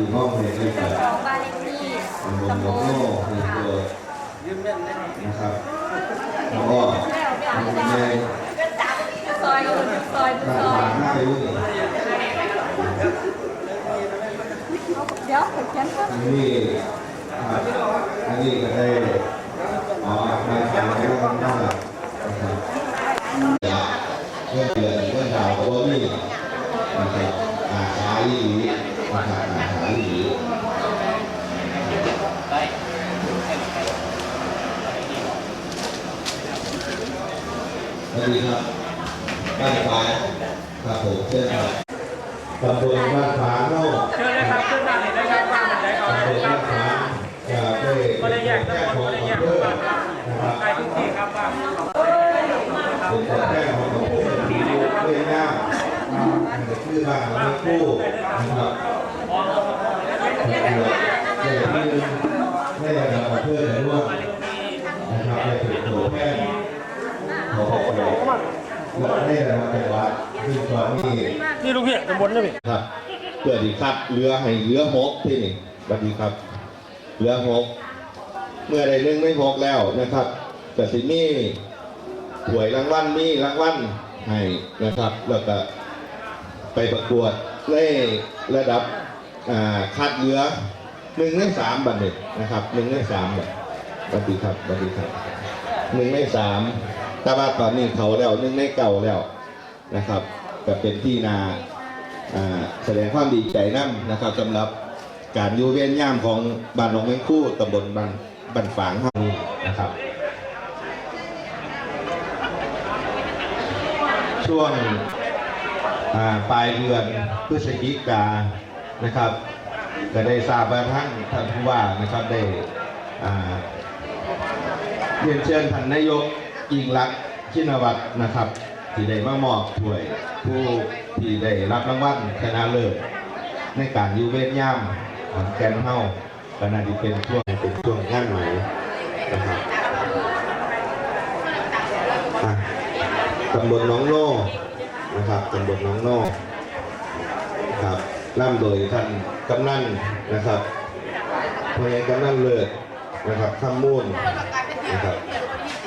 ที่ห้องในเรื่องเจ้าของบ้านเลขที่ตำบลโลกในตัวนะครับแล้วก็แล้วไม่เอาทำไม่ในซอยก็เป็นซอยซอย หน้าไปรุ่นเดี๋ยวผมเขียนก่อนอัน ครับผมเชิญครับตำบลบ้านฟ้าเล่าเชิญเลยครับขึ้นมาเลยนะครับว่ามันได้ก่อนตำบลครับ้าบนฟ้าจะได้ก็ได้แยกตำบลก็ได้แยกหมู่บ้านครับนะครับใครทุกที่ครับว่าเป็นตัวแทนของตำบลที่ดูเรื่องหน้าชื่อบ้านของคู่นะครับเดี๋ยวที่ให้ระดับอำเภอในร่วมนะครับในถึงตัวแทนของตำบล และให้ระดับจังหวัดซึ่งตอนนี้นี่ลูกพี่ตำบลนะพี่ครับเพื่อดีครับเรือให้เรือหกที่นี่สวัสดีครับ เรือหกเมื่อใดหนึงไม่หกแล้วนะครับแต่สิมีถวยรางวัลมีรางวัลให้นะครับแล้วก็ไปประกวดในระดับอ่าคัดเรือหนึ่งในสามบัตรเนี่ยนะครับหนึ่งในสามบัตรสวัสดีครับสวัสดีครับหนึ่งในสาม แต่ว่าตอนนี้เขาแล้วนึ่งในเก่าแล้วนะครับก็เป็นที่นาแสดงความดีใจนั่นะครับสำหรับการยูเวียนย่ามของบ้านหนองแมงคู่ตำบลบ้านบ้านฝางเฮานี่นะครับ ช่วงปลายเดือนพฤศจิกานะครับก็ได้ทราบว่าท่านท่านผู้ว่านะครับได้เรียนเชิญท่านนายก ยิ่งรักชินวัตรนะครับที่ได้มามอบถ้วยผู้ที่ได้รับรางวัลชนะเลิศในการยูเวรย่ามของแกนเฮาก็น่าจะเป็นช่วงเป็นช่วงงานไหมนะครับตำบลน้องโน่นะครับตำบลน้องโน่ครับร่ำโดยท่านกำนันนะครับพลเอกกำนันเลิศนะครับข้ามมูลนะครับ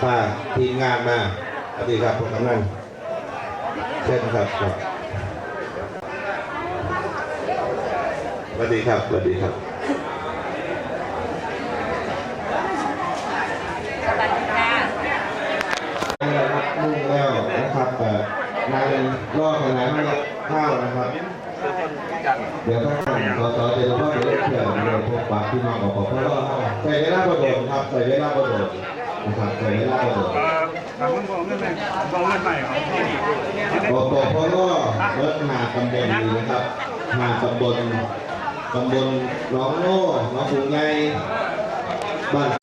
พาทีมงานมาสวัสดีครับผมกำนันเช่นครับครับสวัสดีครับสวัสดีครับสวัสดีค่ะนะครับมุ่งแล้วนะครับแต่นายล่อขนาดไม่ข้าวนะครับ เดี๋ยวถ้าท่านสสจะรู้ว่าจะเล่นเถื่อนเลยวพบปะพี่น้องของผมเพราะว่าใส่เวลาประโดดครับใส่เวลาประโดด นะครับใส่เวลาประโดดถามคุณบอกเงินใหมบอกเงินใหม่ของที่นี่ปปพก็ลดหาตำบลดีนะครับหาตำบลตำบลหน้องโน่หน้องปูไงบ้าน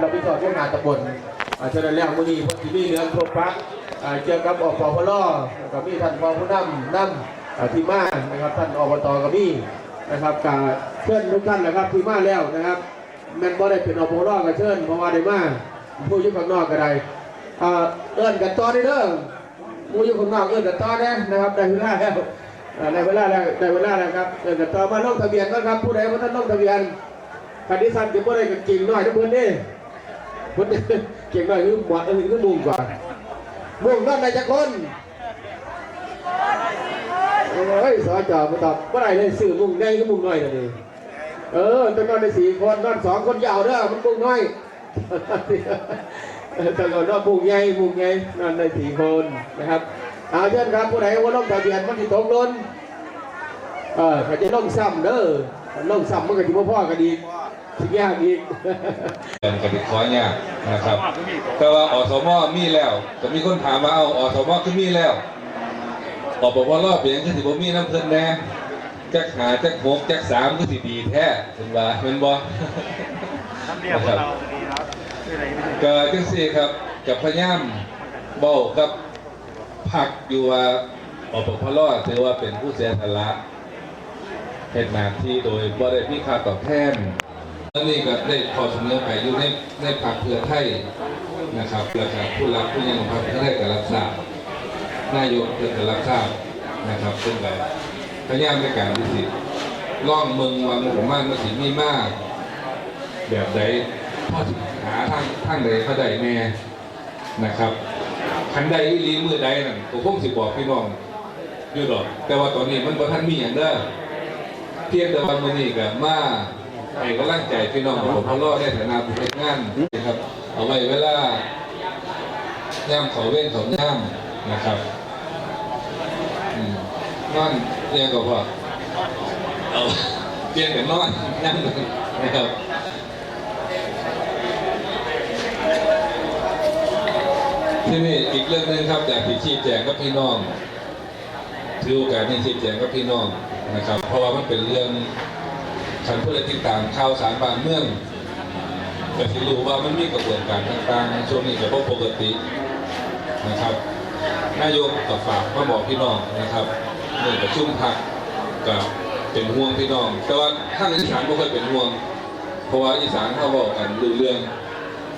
สองนะครับเราพิจารณางานตำบลเจริญแล้วมุนีพุทธิมีเรือนพบปะอ่าเกี่ยวกับอปพลกับมีท่านพอผู้นำนำอ่าที่มานะครับท่านอบตกับมีนะครับกาเชิญทุกท่านนะครับที่มาแล้วนะครับแม่นบ่ได้เป็นอปพลก็เชิญเพราะว่าได้มาผู้ยุ่ข้างนอกก็ได้อ่าเอิ้นกันต่อได้เด้อหมูอยู่ข้างนอกเอิ้นกันต่อได้นะครับได้เวลาแล้วได้เวลาแล้วได้เวลาแล้วครับเอิ้นกันต่อมาลงทะเบียนก่อนครับผู้ใดว่าท่านลงทะเบียนคันที่สั่นจะบ่ได้กันจริงน้อยทุกคนนี่ เพิ่นเก่งหน้อยคือหมวดเออคือมุงกว่ามุงนั่นได้จักคนโอ้ยสอจอมาตอบบ่อได้เลยซื้อมุงแดงคือมุงน้อยนั่นเองเออต้องนอนได้สี่คนนอนสองคนยาวเด้อมันมุงน้อยตลอดว่าบุกใหญ่บุกใหญ่นั่นได้สี่คนนะครับเอาเชิญครับผู้ใดว่าลงทะเบียนมันที่ตกล้นเออเขาจะลงซ้ำเด้อลงซ้ำมันก็ที่าพ่อกันอี สิยากอีกเป็นกติกายากนะครับ แต่ว่าอสมมีแล้วก็มีคนถามว่าเอาอสมคือมีแล้วอปปรเปลี่ยนคือสิบ่มีน้ำเพิ่นแน่จักหาจักหกจักสามคือสิดีแท้เป็นว่าแม่นบ่น้ำเดียวของเราดีครับชื่ออะไรไม่ใช่ก็จังซี่ครับกับพยายามเบ้ากับพักอยู่ว่าอปปรถือว่าเป็นผู้เสียสละเฮ็ดหน้าที่โดยบ่ได้มีค่าตอบแทน แล้วนี่ก็ได้ขอเสนอไปอยู่ในในพรรคเพื่อไทยนะครับแล้วก็ผู้รับผู้ยังของพรรคเพื่อไทยก็รับทราบนายกเพิ่นก็รับทราบนะครับซึ่งก็พยายามในการที่สิล่องเมืองวังของมันมันสิมีมาก แบบใดพ่อหาทางทางใดเขาใดแน่นะครับคันใดอีลีมือใดนั่นก็คงสิบอกพี่น้องอยู่ดอกแต่ว่าตอนนี้มันบ่ทันมีอย่างเด้อเพียงแต่ว่ามื้อนี้ก็มา ให้กำลังใจพี่น้องของพลอในฐานะผู้เฮ็ดงานนะครับ เอาไว้เวลาย่ามเขาเว้นเขาย่ามนะครับอืมนอนเรียกก็พอเอาเปลี่ยนกันนอนนั่งนะครับที่นี่อีกเรื่องหนึงครับอยากที่ชี้แจงกับพี่น้องถือโอกาสนี้ชี้แจงกับพี่น้องนะครับ เพราะว่ามันเป็นเรื่อง ฉันเพื่อติดตามข่าวสารบานเมืองก็ที่รู้ว่ามันมีกระบวนการต่างๆช่วงนี้ก็บ่ปกตินะครับนายกก็ฝากมาบอกพี่น้องนะครับเมื่อประชุมพักก็เป็นห่วงพี่น้อง แต่ว่าทางอีสานไม่ค่อยเป็นห่วง เพราะว่าอีสานเขาบอกกันรู้เรื่อง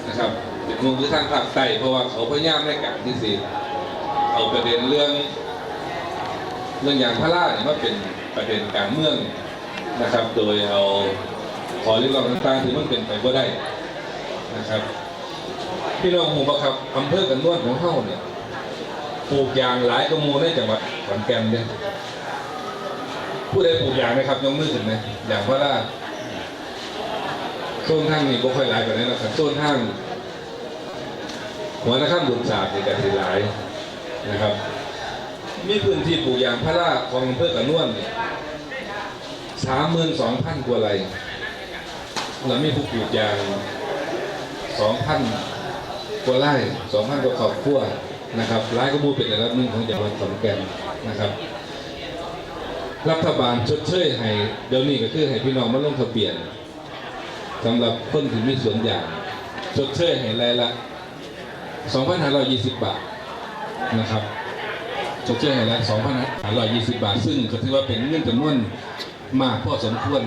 นะครับ เป็นห่วงคือทางภาคใต้เพราะว่าเขาพยายามในการที่สิเอาประเด็นเรื่อง เรื่องยางพาราเนี่ยมาเป็นประเด็นการเมือง นะครับ โดยเอาขอเรียกร้องต่างๆที่มันเป็นไปว่ได้นะครับ พี่น้องหมู่บักครับอำเภอกันนวดของเฮาเนี่ยปลูกยางหลายกระมูในจังหวัดขอนแก่นเนี่ยผู้ใดปลูกยางไหมครับยกมือขึ้นไหมยางพาราโซนทางนี้ก็ค่อยหลายกว่านี้นะครับโซนทางหัวนะครับดุนสาดในการสิหลายนะครับ มีพื้นที่ปลูกยางพาราของอำเภอกระนวน สามหมื่นสองพันกว่าไร่แล้วมีผู้ปลูกยางสองพันกว่าไร่สองพันกว่าครอบครัวนะครับรายก็มูเป็นระดับหนึ่งของจังหวัดขอนแก่นนะครับ รัฐบาลชดเชยให้เดี๋ยวนี้ก็คือให้พี่น้องมาลงทะเบียนสำหรับคนที่มีสวนยางชดเชยให้รายละ 2,520 บาทนะครับชดเชยให้รายละ2,520 บาท ซึ่งก็ถือว่าเป็นเงินจำนวน มากพอสมควร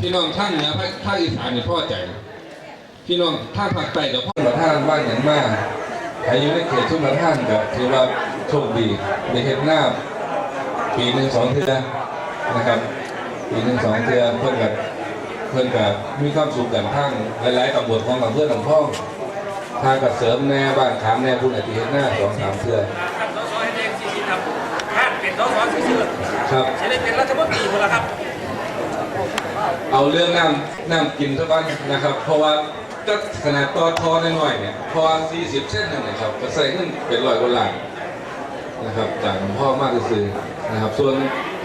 พี่น้องทางเหนือภาคภาคอีสานเนี่ยพ่อใจ พี่น้องทางภาคใต้กับพ่อประทานบ้านอย่างมากอายุในเขตชุมประทานก็ถือว่าโชคดีได้เห็นหน้าปีหนึ่งสองเทือนะครับปีหนึ่งสองเทือเพื่อนกับเพื่อนกับมีความสุขกันทั้งหลายๆตำบลของหลำเพื่อนลำพ้องทางกับเสริมแน่บ้านขามแน่พุ่นอติเห็นหน้าสองสามเทือ ท่านสสเองสี่สิบครับท่าน เป็นสสซื่อครับ ๆจะได้เป็นรัฐมนตรีหมดแล้วครับ เอาเรื่องน้ำน้ำกินสักวันนะครับ เพราะว่าก็ขนาดตอทอน้อยๆเนี่ยพอ40 เส้นนึงนะครับก็ใส่เงินเป็นร้อยกว่าล้านนะครับจากหลวงพ่อมากที่สุดนะครับ ส่วน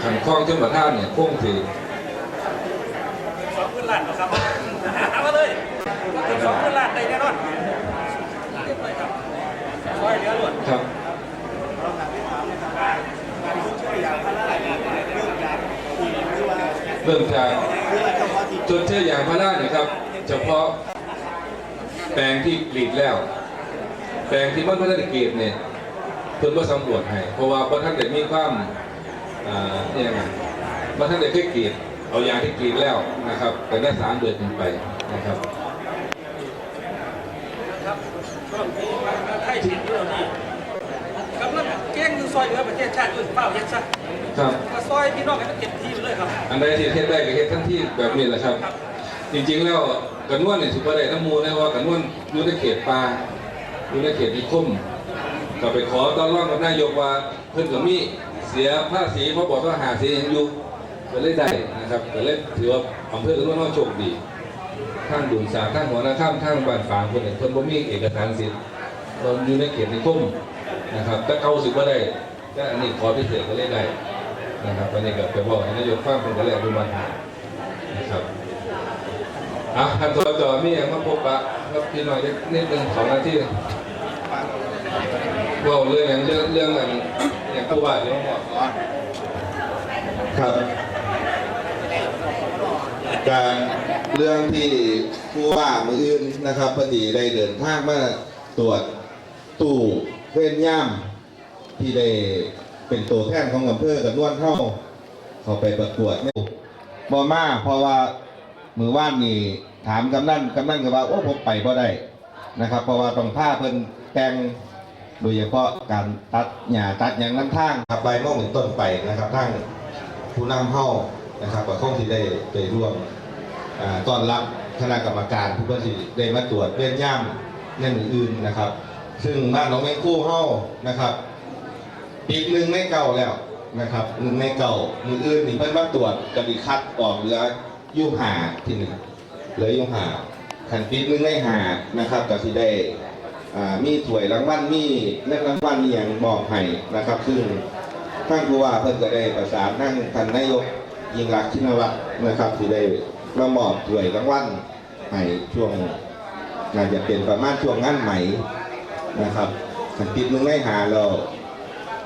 ขันคล้องเจ้าประท่านเนี่ยคงถือสองหมื่นล้านนะครับเอามาเลยเกือบสองหมื่นล้านได้แน่นอนเรียบร้อยครับซอยเหลือหลวดครับ เริ่มจากจนเชื่ออย่างพระราชนะครับ เฉพาะแปลงที่กรีดแล้ว แปลงที่บ้านพระราชกรีดเนี่ยเพิ่นก็สำรวจให้ เพราะว่าบ้านท่านเด็มีความอ่าเนี่ยไงบ้านท่านเด็เคยกรีดเอายางที่กรีดแล้วนะครับแต่ได้สามเดือนขึ้นไปนะครับครับช่วงที่ถึงเรื่องนี้กำลังแก้งยูซอยเหนือประเทศชาติอื่นเปล่าเฮ็ดซะ ครับมาซอยพี่น้องกันเต็มที่เลยครับอันใดที่เฮ็ดได้ก็เฮ็ดทันทีแบบนี้แหละครับ จริงๆแล้วกระนวนนี่ถือว่าได้น้ำมูลนะว่ากระนวนอยู่ในเขตป่าอยู่ในเขตนิคมก็ไปขอต้อนรับกับนายกว่าเพิ่นก็มีเสียภาษีเพราะบอกว่าหาเสียยังอยู่ก็เลยได้นะครับก็เลยถือว่าอำเภอกระนวนเราโชคดีทางดุนสาทางหัวหน้าข้ามทางบ้านฝางคนเนี่ยเพิ่นบ่มีเอกสารสิทธิ์ตอนอยู่ในเขตนิคมนะครับแต่เก่าสิบ่ได้แต่อันนี้ขอพิเศษก็เลยได้ นะครับอันนี้ก็ไปบอกให้นายกฟังเพิ่นก็เลยอนุมัติให้นะครับอะท่านสจมีอย่างมาพบปะกับพี่น้อยนิดนึงสองนาทีว่าเรื่องอย่างเรื่องเรื่องอย่างอย่างผู้ว่าดี๋ยวบอกครับการเรื่องที่ผู้ว่ามืออื่นนะครับพอดีได้เดินทางมาตรวจตู้เว้นย่ามที่ได้ เป็นตัวแทนของอำเภอกับนวนเข้าเขาไปประกวดไม่บอมาเพราะว่ามือว่านนี่ถามกำนันกำนันก็ว่าโอ้ผมไปก็ได้นะครับ เพราะว่าต้องผ้าเพิ่นแต่งโดยเฉพาะการตัดหญ้าตัดอย่างน้ำทางครับใบโมงเป็นต้นไปนะครับทั้งผู้นำเข้านะครับก็คงที่ได้ไปร่วมต้อนรับคณะกรรมการผู้ที่ได้มาตรวจเวียนย่ำนั่นอื่นๆนะครับ ซึ่งบ้านหนองแมงคู่เข้านะครับ ปีกหนึ่งไม่เก่าแล้วนะครับหนึ่งไม่เก่ามืออื่นนี่เพิ่นมาตรวจจะมีคัดออกเหลือยุ่งหาที่หนึ่งเหลือยุ่งหาขันปีกหนึ่งไม่หานะครับก็ที่ได้มีถ้วยรางวัลมีเงินรางวัลมีอย่างบอกให้นะครับ ซึ่งท่านผู้ว่าเพิ่นก็ได้ประสานทั้งท่านนายกยิ่งรักชินวัตรนะครับที่ได้มามอบถ้วยรางวัลให้ช่วงน่าจะเป็นประมาณช่วงงานใหม่นะครับขันติดหนึ่งในหาเรา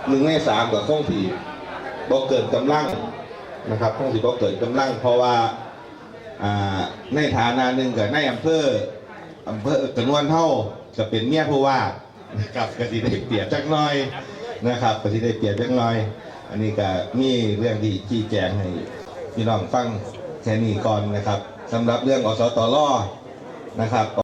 หนึ่งในสามกับข้องสี่บ่เกิดกำลังนะครับข้องสี่บ่เกิดกำลัง เพราะว่าในฐานะหนึ่งกับในอำเภออำเภอกระนวนเท่าจะเป็นเมียผู้ว่านะครับก็สิได้เปรียบจักหน้อยนะครับก็สิได้เปรียบจักหน้อย อันนี้ก็มีเรื่องที่ชี้แจงให้พี่น้องฟังแค่นี้ก่อนนะครับสำหรับเรื่องอสตรนะครับ